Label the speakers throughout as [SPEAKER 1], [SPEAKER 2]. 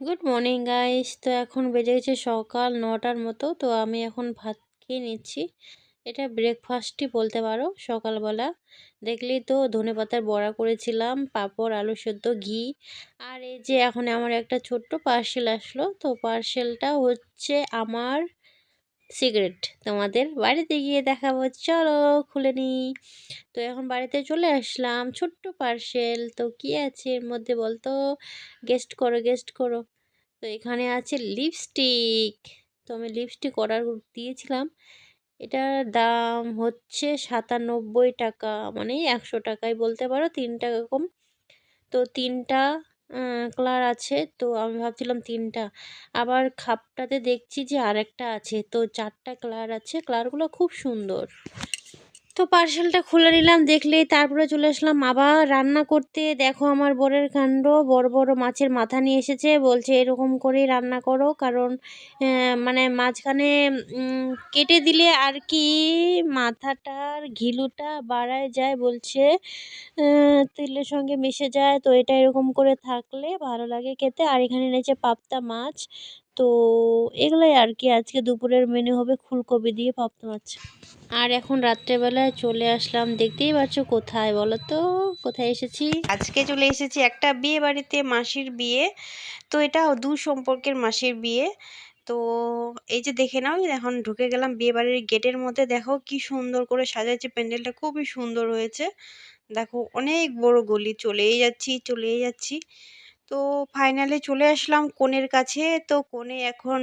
[SPEAKER 1] Good morning guys তো এখন বেজে গেছে সকাল নটার মতো, তো আমি এখন ভাত খেয়ে নিচ্ছি। এটা ব্রেকফাস্টই বলতে পারো, সকালবেলা। দেখলেই তো ধনে পাতার বড়া করেছিলাম, পাঁপড়, আলু সেদ্ধ, ঘি। আর এই যে এখন আমার একটা ছোট্ট পার্সেল আসলো, তো পার্সেলটা হচ্ছে আমার সিগারেট। তোমাদের বাড়িতে গিয়ে দেখাবো। চলো, খুলে নিই। তো এখন বাড়িতে চলে আসলাম। ছোট্ট পার্সেল তো কি আছে এর মধ্যে বলতো? গেস্ট করো গেস্ট করো। তো এখানে আছে লিপস্টিক তো আমি লিপস্টিক অর্ডার দিয়েছিলাম। এটার দাম হচ্ছে সাতানব্বই টাকা। মানে একশো টাকায় বলতে পারো, তিন টাকা কম। তো তিনটা কালার আছে। তো আমি ভাবছিলাম তিনটা। আবার খাপটাতে দেখছি যে আরেকটা আছে। তো চারটা কালার আছে। কালারগুলো খুব সুন্দর। তো পার্সেলটা খুলে নিলাম, দেখলেই তারপরে চলে আসলাম আবার রান্না করতে। দেখো আমার বরের কাণ্ড, বড় বড় মাছের মাথা নিয়ে এসেছে, বলছে এরকম করেই রান্না করো, কারণ মানে মাঝখানে কেটে দিলে আর কি মাথাটার ঘিলুটা বাড়ায় যায়, বলছে তেলের সঙ্গে মিশে যায়, তো এটা এরকম করে থাকলে ভালো লাগে খেতে। আর এখানে নিয়েছে পাবদা মাছ তো এগুলোই আর কি আজকে দুপুরের মেনু হবে ফুলকপি দিয়ে পাবদা মাছ। আর এখন রাত্রেবেলায় চলে আসলাম। দেখতেই পাচ্ছ কোথায় বলো তো কোথায় এসেছি? আজকে চলে এসেছি একটা বিয়ে বাড়িতে মাসির বিয়ে। তো এটা দু সম্পর্কের মাসির বিয়ে। তো এই যে দেখে নাও, এখন ঢুকে গেলাম বিয়ে বাড়ির গেটের মধ্যে। দেখো কি সুন্দর করে সাজাচ্ছে প্যান্ডেলটা, খুবই সুন্দর হয়েছে। দেখো অনেক বড় গলি, চলেই যাচ্ছি চলেই যাচ্ছি। তো ফাইনালে চলে আসলাম কনের কাছে। তো কনে এখন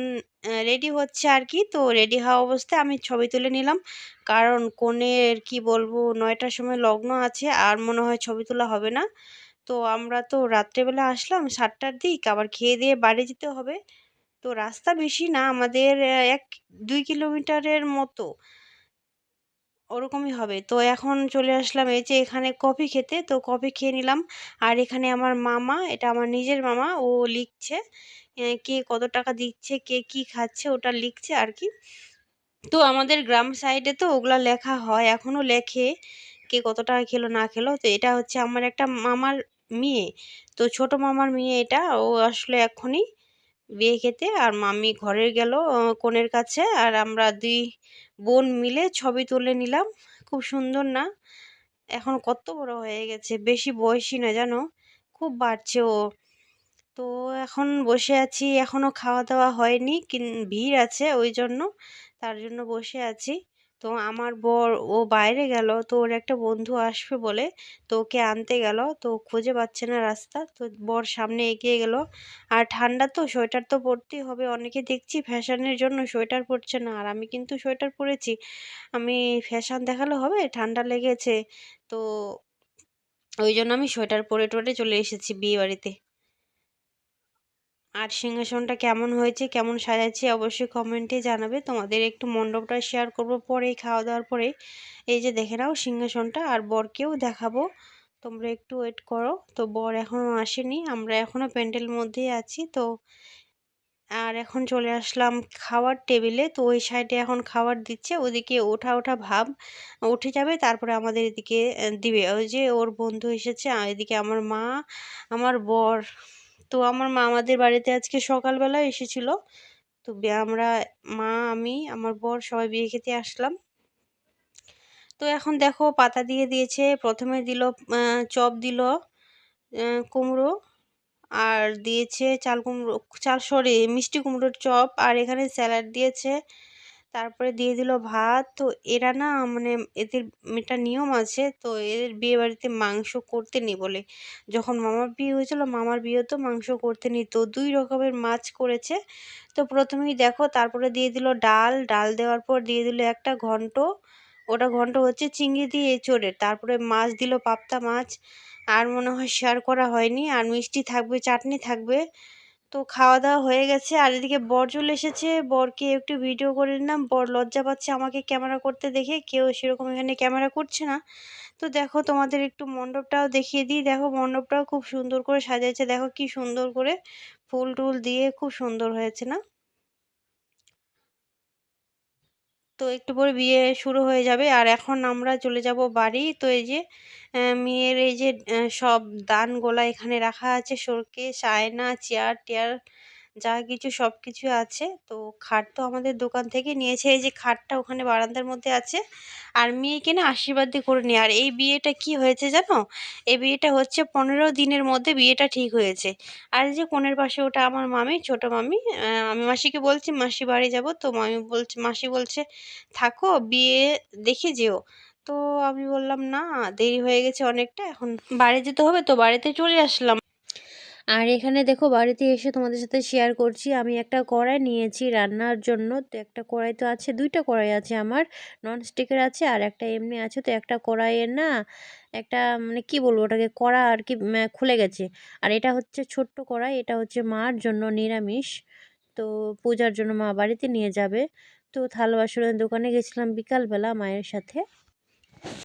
[SPEAKER 1] রেডি হচ্ছে আর কি তো রেডি হওয়া অবস্থায় আমি ছবি তুলে নিলাম। কারণ কনের, কি বলব, নয়টার সময় লগ্ন আছে, আর মনে হয় ছবি তোলা হবে না। তো আমরা তো রাত্রেবেলা আসলাম, সাতটার দিক। আবার খেয়ে দিয়ে বাড়ি যেতে হবে। তো রাস্তা বেশি না, আমাদের এক, দুই কিলোমিটারের মতো। ওরকমই হবে। তো এখন চলে আসলাম এই যে এখানে কফি খেতে। তো কফি খেয়ে নিলাম। আর এখানে আমার মামা, এটা আমার নিজের মামা, ও লিখছে কে কত টাকা দিচ্ছে, কে কি খাচ্ছে, ওটা লিখছে আর কি। তো আমাদের গ্রাম সাইডে তো ওগুলা লেখা হয় এখনও লেখে, কে কত টাকা খেলো, না খেলো। তো এটা হচ্ছে আমার একটা মামার মেয়ে। তো ছোট মামার মেয়ে এটা, ও আসলে এখনই বিয়ে খেতে। আর মামি ঘরে গেল কনের কাছে। আর আমরা দুই বোন মিলে ছবি তুলে নিলাম। খুব সুন্দর না? এখন কত বড় হয়ে গেছে। বেশি বয়সী না জানো? খুব বাড়ছে ও। তো এখন বসে আছি। এখনও খাওয়া দাওয়া হয়নি, কিন, ভিড় আছে ওই জন্য। তার জন্য বসে আছি। তো আমার বর ও বাইরে গেল, তো ওর একটা বন্ধু আসবে বলে তো ওকে আনতে গেল, তো খুঁজে পাচ্ছে না রাস্তা, তো বর সামনে এগিয়ে গেল। আর ঠান্ডা তো, সোয়েটার তো পরতেই হবে, অনেকে দেখছি ফ্যাশনের জন্য সোয়েটার পরছে না, আর আমি কিন্তু সোয়েটার পরেছি। আমি ফ্যাশন দেখালে হবে, ঠান্ডা লেগেছে, তো ওই জন্য আমি সোয়েটার পরে টোরে চলে এসেছি বিয়ে বাড়িতে আর সিংহাসনটা কেমন হয়েছে, কেমন সাজাচ্ছি অবশ্যই কমেন্টে জানাবে। তোমাদের একটু মণ্ডপটা শেয়ার করব পরে খাওয়া দাওয়ার পরে। এই যে দেখে নাও সিংহাসনটা, আর বরকেও দেখাবো। তোমরা একটু ওয়েট করো। তো বর এখনও আসেনি, আমরা এখনও প্যান্ডেল মধ্যেই আছি, তো আর এখন চলে আসলাম খাওয়ার টেবিলে। তো ওই সাইডে এখন খাবার দিচ্ছে, ওদিকে ওঠা ওঠা ভাব। উঠে যাবে, তারপরে আমাদের এদিকে দিবে। ওই যে ওর বন্ধু এসেছে এদিকে আমার মা, আমার বর। তো আমার মা আমাদের বাড়িতে আজকে সকালবেলা এসেছিল। তো আমরা, মা, আমি, আমার বর সবাই বিয়ে খেতে আসলাম। তো এখন দেখো পাতা দিয়ে দিয়েছে, প্রথমে দিল চপ দিল কুমড়ো আর দিয়েছে চাল কুমড়ো, চাল সরি মিষ্টি কুমড়োর চপ আর এখানে স্যালাড দিয়েছে তারপরে দিয়ে দিল ভাত। তো এরা না মানে এদের একটা নিয়ম আছে, তো এদের বিয়ে বাড়িতে মাংস করতে নি বলে। যখন মামার বিয়ে হয়েছিল, মামার বিয়ে তো মাংস করতে নি তো দুই রকমের মাছ করেছে। তো প্রথমেই দেখো, তারপরে দিয়ে দিল ডাল। ডাল দেওয়ার পর দিয়ে দিল একটা ঘন্ট। ওটা ঘন্ট হচ্ছে চিংড়ি দিয়ে এঁচোড়ের তারপরে মাছ দিল পাপ্তা মাছ। আর মনে হয় শেয়ার করা হয়নি। আর মিষ্টি থাকবে, চাটনি থাকবে। তো খাওয়া দাওয়া হয়ে গেছে। আর এদিকে বর চলে এসেছে। বরকে একটু ভিডিও করে নিলাম। বর লজ্জা পাচ্ছে আমাকে ক্যামেরা করতে দেখে। কেউ সেরকম এখানে ক্যামেরা করছে না। তো দেখো তোমাদের একটু মণ্ডপটাও দেখিয়ে দিই। দেখো মণ্ডপটাও খুব সুন্দর করে সাজিয়েছে দেখো কি সুন্দর করে ফুল টুল দিয়ে খুব সুন্দর হয়েছে না? তো একটু পরে বিয়ে শুরু হয়ে যাবে। আর এখন আমরা চলে যাব বাড়ি। তো এই যে মেয়ের এই যে সব দান গোলা এখানে রাখা আছে। সরকে আয়না চেয়ার টেয়ার যা কিছু সব কিছু আছে। তো খাট তো আমাদের দোকান থেকে নিয়েছে। এই যে খাটটা ওখানে বারান্দার মধ্যে আছে। আর মেয়েকে না আশীর্বাদ দিয়ে করে নিয়ে আর এই বিয়েটা কি হয়েছে জানো? এই বিয়েটা হচ্ছে পনেরো দিনের মধ্যে বিয়েটা ঠিক হয়েছে। আর যে কোণের পাশে ওটা আমার মামি, ছোট মামি আমি মাসিকে বলছি, মাসি বাড়ি যাব তো? মামি বলছে, মাসি বলছে, থাকো, বিয়ে দেখে যেও। তো আমি বললাম, না, দেরি হয়ে গেছে অনেকটা। এখন বাড়ি যেতে হবে তো বাড়িতে চলে আসলাম। আর এখানে দেখো বাড়িতে এসে তোমাদের সাথে শেয়ার করছি। আমি একটা কড়াই নিয়েছি রান্নার জন্য। তো একটা কড়াই তো আছে, দুইটা কড়াই আছে আমার। নন স্টিকের আছে আর একটা এমনি আছে। তো একটা কড়াইয়ের না একটা মানে কি বলব ওটাকে কড়া আর কি খুলে গেছে। আর এটা হচ্ছে ছোট্ট কড়াই, এটা হচ্ছে মার জন্য নিরামিষ। তো পূজার জন্য মা বাড়িতে নিয়ে যাবে। তো থাল বাসনের দোকানে গেছিলাম বিকালবেলা মায়ের সাথে।